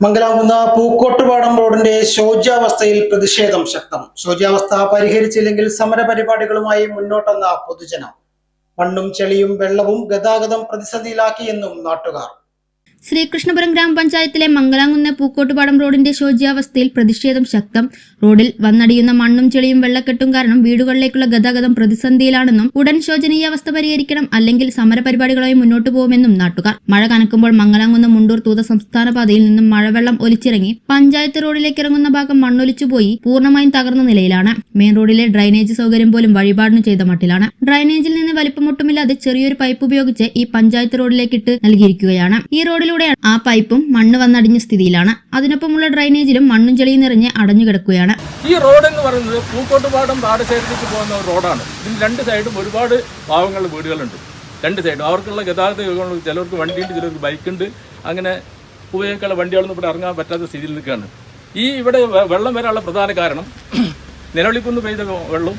മംഗലാകുന്ന പൂക്കോട്ടുപാടം റോഡിന്റെ ശോച്യാവസ്ഥയിൽ പ്രതിഷേധം ശക്തം. ശോച്യാവസ്ഥ പരിഹരിച്ചില്ലെങ്കിൽ സമരപരിപാടികളുമായി മുന്നോട്ടെന്ന പൊതുജനം. മണ്ണും ചെളിയും വെള്ളവും ഗതാഗതം പ്രതിസന്ധിയിലാക്കിയെന്നും നാട്ടുകാർ. ശ്രീകൃഷ്ണപുരം ഗ്രാമപഞ്ചായത്തിലെ മംഗലാംകുന്ന് പൂക്കോട്ടുപാടം റോഡിന്റെ ശോച്യാവസ്ഥയിൽ പ്രതിഷേധം ശക്തം. റോഡിൽ വന്നടിയുന്ന മണ്ണും ചെളിയും വെള്ളക്കെട്ടും കാരണം വീടുകളിലേക്കുള്ള ഗതാഗതം പ്രതിസന്ധിയിലാണെന്നും ഉടൻ ശോചനീയാവസ്ഥ പരിഹരിക്കണം അല്ലെങ്കിൽ സമരപരിപാടികളുമായി മുന്നോട്ട് പോകുമെന്നും നാട്ടുകാർ. മഴ കനക്കുമ്പോൾ മംഗലാംകുന്ന് മുണ്ടൂർ തൂത സംസ്ഥാന പാതയിൽ നിന്നും മഴവെള്ളം ഒലിച്ചിറങ്ങി പഞ്ചായത്ത് റോഡിലേക്ക് ഇറങ്ങുന്ന ഭാഗം മണ്ണൊലിച്ചുപോയി പൂർണമായും തകർന്ന നിലയിലാണ്. മെയിൻ റോഡിലെ ഡ്രൈനേജ് സൗകര്യം പോലും വഴിപാടിന് ചെയ്ത മട്ടിലാണ്. ഡ്രൈനേജിൽ നിന്ന് വലിപ്പമൊട്ടുമില്ലാതെ ചെറിയൊരു പൈപ്പ് ഉപയോഗിച്ച് ഈ പഞ്ചായത്ത് റോഡിലേക്കിട്ട് നൽകിയിരിക്കുകയാണ്. ഈ റോഡിലൂടെ ആ പൈപ്പും മണ്ണ് വന്നടിഞ്ഞ സ്ഥിതിയിലാണ്. അതിനൊപ്പമുള്ള ഡ്രൈനേജിലും മണ്ണും ചെളിയും നിറഞ്ഞ് അടഞ്ഞു കിടക്കുകയാണ് ഈ റോഡ് എന്ന് പറയുന്നത് പൂക്കോട്ടുപാടം പാടശേഖരത്തേക്ക് പോകുന്ന റോഡാണ്. ഇതിന് രണ്ട് സൈഡും ഒരുപാട് പാവങ്ങളുടെ വീടുകളുണ്ട്. രണ്ട് സൈഡും. അവർക്കുള്ള ഗതാഗത ചിലർക്ക് വണ്ടിയുണ്ട് ചിലർക്ക് ബൈക്കുണ്ട്. അങ്ങനെ ഉപയോഗിക്കാനുള്ള വണ്ടികളൊന്നും ഇവിടെ ഇറങ്ങാൻ പറ്റാത്ത സ്ഥിതിയിൽ നിൽക്കുകയാണ്. ഈ ഇവിടെ വെള്ളം വരാനുള്ള പ്രധാന കാരണം നിലവിളിക്കുന്ന് പെയ്ത വെള്ളം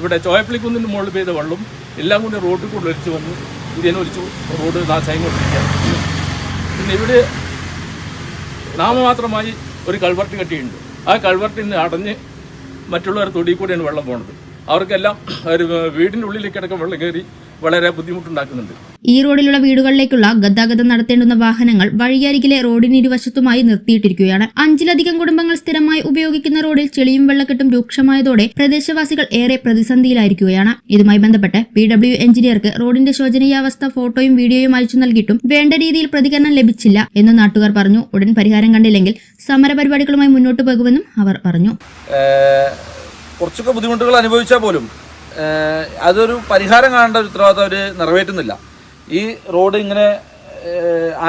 ഇവിടെ ചോയപ്പള്ളിക്കുന്നിന് മുകളിൽ പെയ്ത വെള്ളം എല്ലാം കൂടി റോഡിൽ കൂടെ ഒലിച്ചു വന്നു. ഇതിനെ ഒലിച്ചു റോഡ് നാശമായി കൊണ്ടിരിക്കുകയാണ്. പിന്നെ ഇവിടെ നാമമാത്രമായി ഒരു കൾവർട്ട് കെട്ടിയിട്ടുണ്ട്. ആ കൾവർട്ടിൽ നിന്ന് അടഞ്ഞ് മറ്റുള്ളവർ തൊടിയിൽ കൂടെയാണ് വെള്ളം പോണത്. അവർക്കെല്ലാം ഒരു വീടിന്റെ ഉള്ളിലേക്ക് അടക്കം വെള്ളം കയറി വളരെ ബുദ്ധിമുട്ടുണ്ടാക്കുന്നുണ്ട്. ഈ റോഡിലുള്ള വീടുകളിലേക്കുള്ള ഗതാഗതം നടത്തേണ്ടുന്ന വാഹനങ്ങൾ വഴിയരികിലെ റോഡിന് ഇരുവശത്തുമായി നിർത്തിയിട്ടിരിക്കുകയാണ്. അഞ്ചിലധികം കുടുംബങ്ങൾ സ്ഥിരമായി ഉപയോഗിക്കുന്ന റോഡിൽ ചെളിയും വെള്ളക്കെട്ടും രൂക്ഷമായതോടെ പ്രദേശവാസികൾ ഏറെ പ്രതിസന്ധിയിലായിരിക്കുകയാണ്. ഇതുമായി ബന്ധപ്പെട്ട് പി ഡബ്ല്യു എഞ്ചിനീയർക്ക് റോഡിന്റെ ശോചനീയാവസ്ഥ ഫോട്ടോയും വീഡിയോയും അയച്ചു നൽകിയിട്ടും വേണ്ട രീതിയിൽ പ്രതികരണം ലഭിച്ചില്ല എന്ന് നാട്ടുകാർ പറഞ്ഞു. ഉടൻ പരിഹാരം കണ്ടില്ലെങ്കിൽ സമരപരിപാടികളുമായി മുന്നോട്ട് പോകുമെന്നും അവർ പറഞ്ഞു. കുറച്ചൊക്കെ ബുദ്ധിമുട്ടുകൾ അനുഭവിച്ചാൽ പോലും അതൊരു പരിഹാരം കാണേണ്ട ഒരു ഉത്തരവാദിത്തം അവർ നിറവേറ്റുന്നില്ല. ഈ റോഡ് ഇങ്ങനെ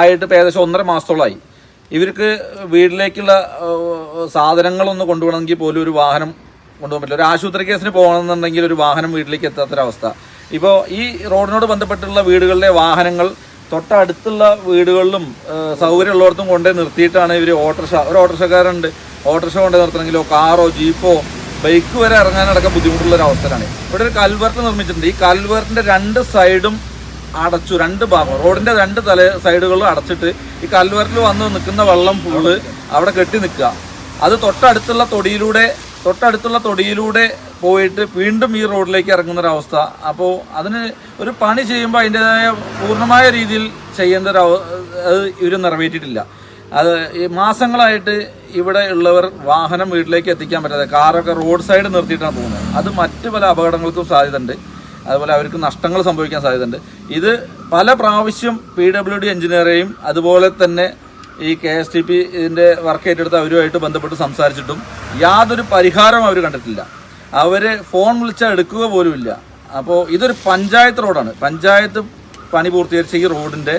ആയിട്ട് ഏകദേശം ഒന്നര മാസത്തോളമായി ഇവർക്ക് വീട്ടിലേക്കുള്ള സാധനങ്ങളൊന്നും കൊണ്ടുപോകണമെങ്കിൽ പോലും ഒരു വാഹനം കൊണ്ടുപോകാൻ പറ്റില്ല. ഒരു ആശുപത്രി കേസിന് പോകണമെന്നുണ്ടെങ്കിൽ ഒരു വാഹനം വീട്ടിലേക്ക് എത്താത്തൊരവസ്ഥ. ഇപ്പോൾ ഈ റോഡിനോട് ബന്ധപ്പെട്ടുള്ള വീടുകളിലെ വാഹനങ്ങൾ തൊട്ടടുത്തുള്ള വീടുകളിലും സൗകര്യമുള്ളവർക്കും കൊണ്ടുപോയി നിർത്തിയിട്ടാണ് ഇവർ ഓട്ടോറിക്ഷ ഒരു ഓട്ടോറിക്ഷക്കാരുണ്ട് ഓട്ടോറിക്ഷ കൊണ്ടുപോയി നിർത്തണമെങ്കിലോ കാറോ ജീപ്പോ ബൈക്ക് വരെ ഇറങ്ങാനടക്കം ബുദ്ധിമുട്ടുള്ള ഒരു അവസ്ഥയാണ് ഇവിടെ ഒരു കൽവർട്ട് നിർമ്മിച്ചിട്ടുണ്ട്. ഈ കൽവർട്ടിന്റെ രണ്ട് സൈഡും അടച്ചു രണ്ട് ഭാഗം റോഡിന്റെ രണ്ട് തല സൈഡുകളും അടച്ചിട്ട് ഈ കൽവർട്ടിൽ വന്ന് നിൽക്കുന്ന വെള്ളം ഫുള്ള് അവിടെ കെട്ടി നിൽക്കുക. അത് തൊട്ടടുത്തുള്ള തൊടിയിലൂടെ തൊട്ടടുത്തുള്ള തൊടിയിലൂടെ പോയിട്ട് വീണ്ടും ഈ റോഡിലേക്ക് ഇറങ്ങുന്ന ഒരു അവസ്ഥ അപ്പോൾ അതിന് ഒരു പണി ചെയ്യുമ്പോൾ അതിന്റെതായ പൂർണമായ രീതിയിൽ ചെയ്യേണ്ട ഒരു അത് ഇവർ നിറവേറ്റിയിട്ടില്ല. അത് മാസങ്ങളായിട്ട് ഇവിടെ ഉള്ളവർ വാഹനം വീട്ടിലേക്ക് എത്തിക്കാൻ പറ്റാതെ കാറൊക്കെ റോഡ് സൈഡ് നിർത്തിയിട്ടാണ് പോകുന്നത്. അത് മറ്റ് പല അപകടങ്ങൾക്കും സാധ്യതയുണ്ട്. അതുപോലെ അവർക്ക് നഷ്ടങ്ങൾ സംഭവിക്കാൻ സാധ്യതയുണ്ട്. ഇത് പല പ്രാവശ്യം പി ഡബ്ല്യു ഡി എഞ്ചിനീയറേയും അതുപോലെ തന്നെ ഈ കെ എസ് ടി പി ഇതിന്റെ വർക്ക് ഏറ്റെടുത്ത് അവരുമായിട്ട് ബന്ധപ്പെട്ട് സംസാരിച്ചിട്ടും യാതൊരു പരിഹാരവും അവർ കണ്ടിട്ടില്ല. അവർ ഫോൺ വിളിച്ചാൽ എടുക്കുക പോലുമില്ല അപ്പോൾ ഇതൊരു പഞ്ചായത്ത് റോഡാണ്. പഞ്ചായത്ത് പണി പൂർത്തീകരിച്ച ഈ റോഡിന്റെ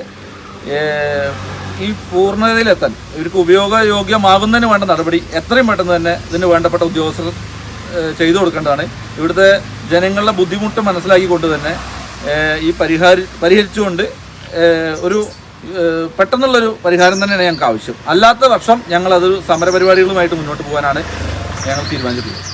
ഈ പൂർണതയിലെത്താൻ ഇവർക്ക് ഉപയോഗയോഗ്യമാകുന്നതിന് വേണ്ട നടപടി എത്രയും പെട്ടെന്ന് തന്നെ ഇതിന് വേണ്ടപ്പെട്ട ഉദ്യോഗസ്ഥർ ചെയ്തു കൊടുക്കേണ്ടതാണ്. ഇവിടുത്തെ ജനങ്ങളുടെ ബുദ്ധിമുട്ട് മനസ്സിലാക്കിക്കൊണ്ട് തന്നെ ഈ പരിഹാര പരിഹരിച്ചുകൊണ്ട് ഒരു പെട്ടെന്നുള്ളൊരു പരിഹാരം തന്നെയാണ് ഞങ്ങൾക്ക് ആവശ്യം അല്ലാത്ത പക്ഷം ഞങ്ങളത് സമരപരിപാടികളുമായിട്ട് മുന്നോട്ട് പോകാനാണ് ഞങ്ങൾ തീരുമാനിച്ചിട്ടുള്ളത്.